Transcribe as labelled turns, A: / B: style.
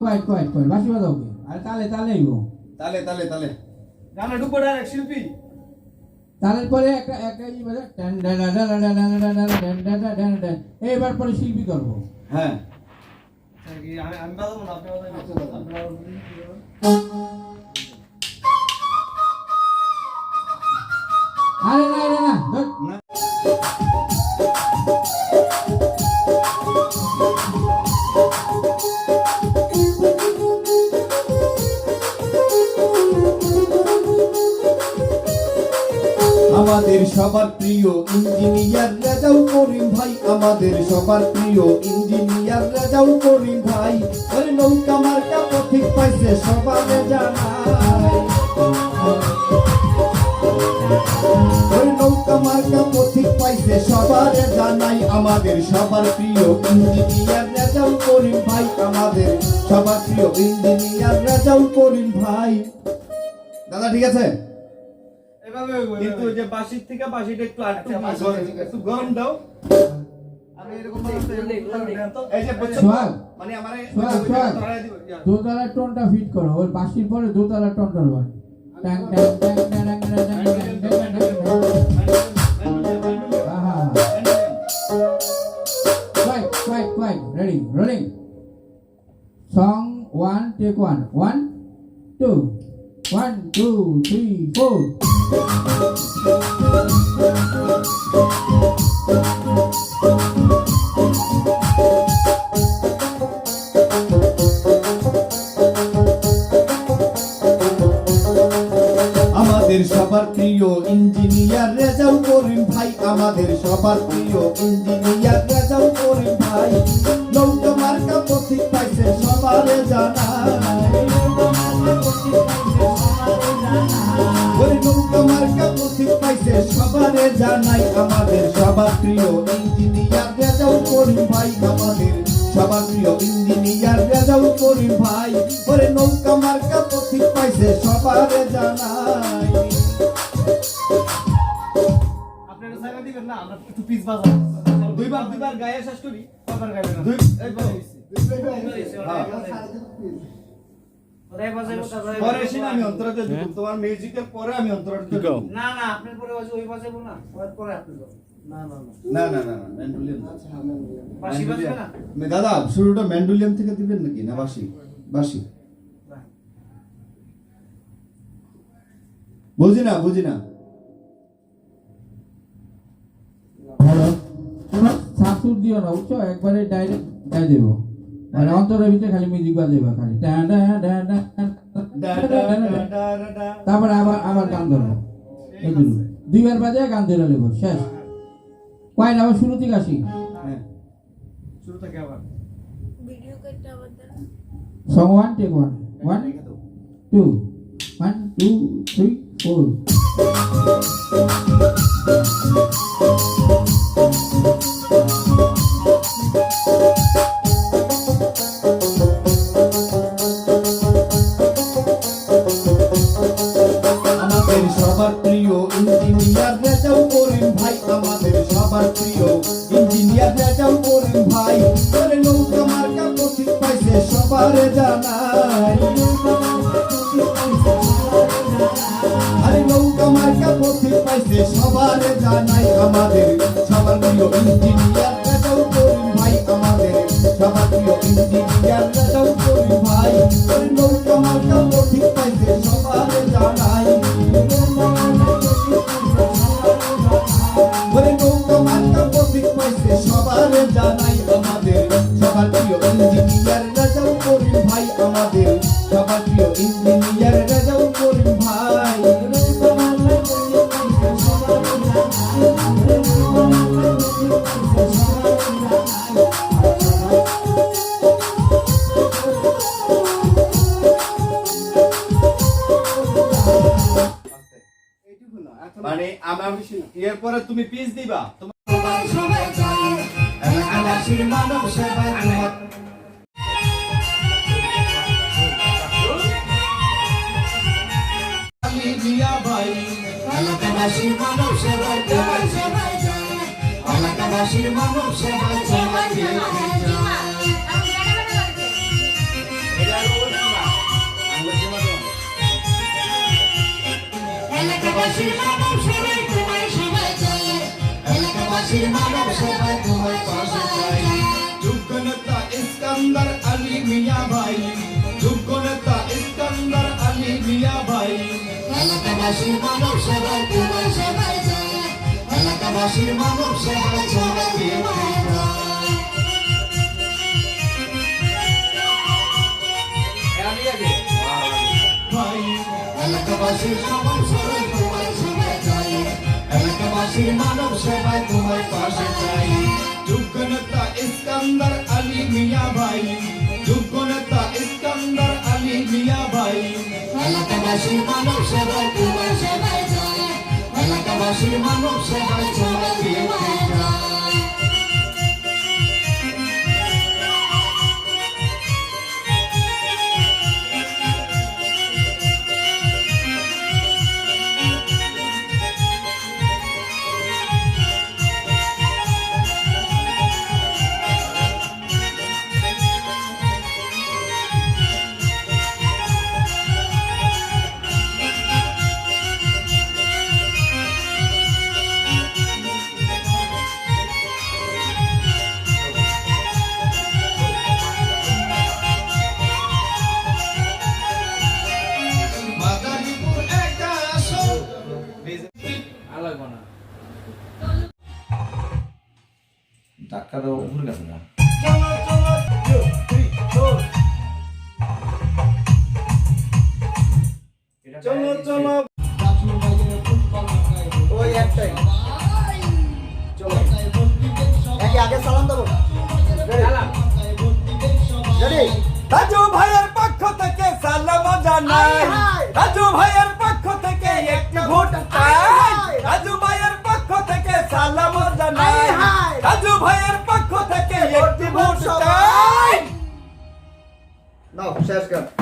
A: কয়েক কয়েক কয়েক বাসি বাজাও কে আরে তালে তালে গো
B: তালে তালে তালে
C: গানে ঢুকবো ডাইরেক্ট শিল্পী
A: তালের পরে একটা একটা ই বাজা টান টান টান টান টান টান টান টান টান টান। এইবার পরে শিল্পী করব
B: হ্যাঁ
C: আমি আমি বাজাবো না আপনি বাজাবেন
B: আমাদের সবার প্রিয় ইঞ্জিনিয়ার রাজাউ করিম ভাই, আমাদের সবার প্রিয় ইঞ্জিনিয়ার রাজাউ করিম ভাই। ওই নৌকা মার্কা পথিক পাইছে, সবারে জানাই। ওই নৌকা মার্কা পথিক পাইছে, সবারে জানাই। আমাদের সবার প্রিয় ইঞ্জিনিয়ার রাজাউ করিম ভাই, আমাদের সবার প্রিয় ইঞ্জিনিয়ার রাজাউ করিম ভাই। দাদা, ঠিক আছে? কিন্তু যে বাঁশির থেকে একটু
C: আচ্ছা।
B: একটু গরম দাও মানে ইয়া।
A: দোতলার টোনটা ফিট করো ওই বাসির পরে দোতলার টোনটা লয় ট্যাং ট্যাং ট্যাং ট্যাং ট্যাং ট্যাং ট্যাং ট্যাং. Ready, rolling. Song one, take one. One, two. One, two, three, four.
B: আমাদের সবার প্রিয় ইঞ্জিনিয়ার রেজাউ করিম ভাই আমাদের সবার প্রিয় ইঞ্জিনিয়ার রেজাউ করিম ভাই জানাই আমাদের সবার প্রিয় ইঞ্জিনিয়ার রেজাউ করিম ভাই আমাদের সবার প্রিয় ইঞ্জিনিয়ার রেজাউ করিম ভাই। ওরে নৌকা মার্কা পথিক পাইছে সবারে জানাই।
C: আপনি এটা দিবেন না আমরা একটু পিস বাজাবো।
B: দুইবার দুইবার গায়ে শেষ করি
C: গাইবেন না
B: দুই
C: একবার হইছে।
B: হ্যাঁ। পরে এসে আমি অন্তরাতে দিব। তোমার মিউজিকের পরে আমি অন্তরাতে দিব।
C: না না আপনার পরে বাজে ওই বাজাবো না ওর পরে আপনি
B: দাদা শুরুটা ম্যান্ডোলিয়াম থেকে দিবেন নাকি? না বাসি? বাসি। বুঝি না বুঝি না।
A: শাশুর দিও না বুঝছ? একবারে ডাইরেক্ট গাই দেবো। মানে অন্তরের ভিতরে খালি মিউজিক বাজাইবা খালি তারপরে আবার আবার গান ধরবো এগুলো দুইবার বাজায় গান ধরে নেব শেষ কয়েন আবার শুরু থেকে আসি
C: শুরু থেকে আবার
A: song one take one one two one two three four
B: সবার প্রিয় ইঞ্জিনিয়ার রেজাউ করিম ভাই আরে নৌকা মার্কা পথিক পাইছে সবার জানাই। আরে নৌকা মার্কা পথিক পাইছে সবারে জানাই। আমাদের সবার প্রিয় ইঞ্জিনিয়ার মানে আমার এরপরে পরে তুমি পিস দিবা। এলাকাবাসীর এলাকাবাসীর মানব সেবায় তোমায় পাশে চাই
D: যোগ্য নেতা ইস্কান্দার আলী মিয়া ভাই। যোগ্য নেতা ইস্কান্দার আলী মিয়া ভাই।
B: এলাকাবাসীর মানব সেবায় মানব সেবায় চায় এলাকাবাসীর মানব সেবায় তোমার পাশে চাই।
D: যোগ্য নেতা ইস্কান্দার আলী মিয়া ভাই। যোগ্য নেতা ইস্কান্দার আলী মিয়া ভাই।
B: এলাকাবাসী মানব সেবায় তোমার সেবায় চাই এলাকাবাসী মানব সেবায় সবাই
E: ধাক্কা দেওয়া উপরে গেছে না?
F: চলো চলো। ওই একটাই। চলো। একে আগে সালাম দেবো
D: রাজু ভাইয়ের পক্ষ থেকে সালাম জানাই। রাজু ভাইয়ের পক্ষ থেকে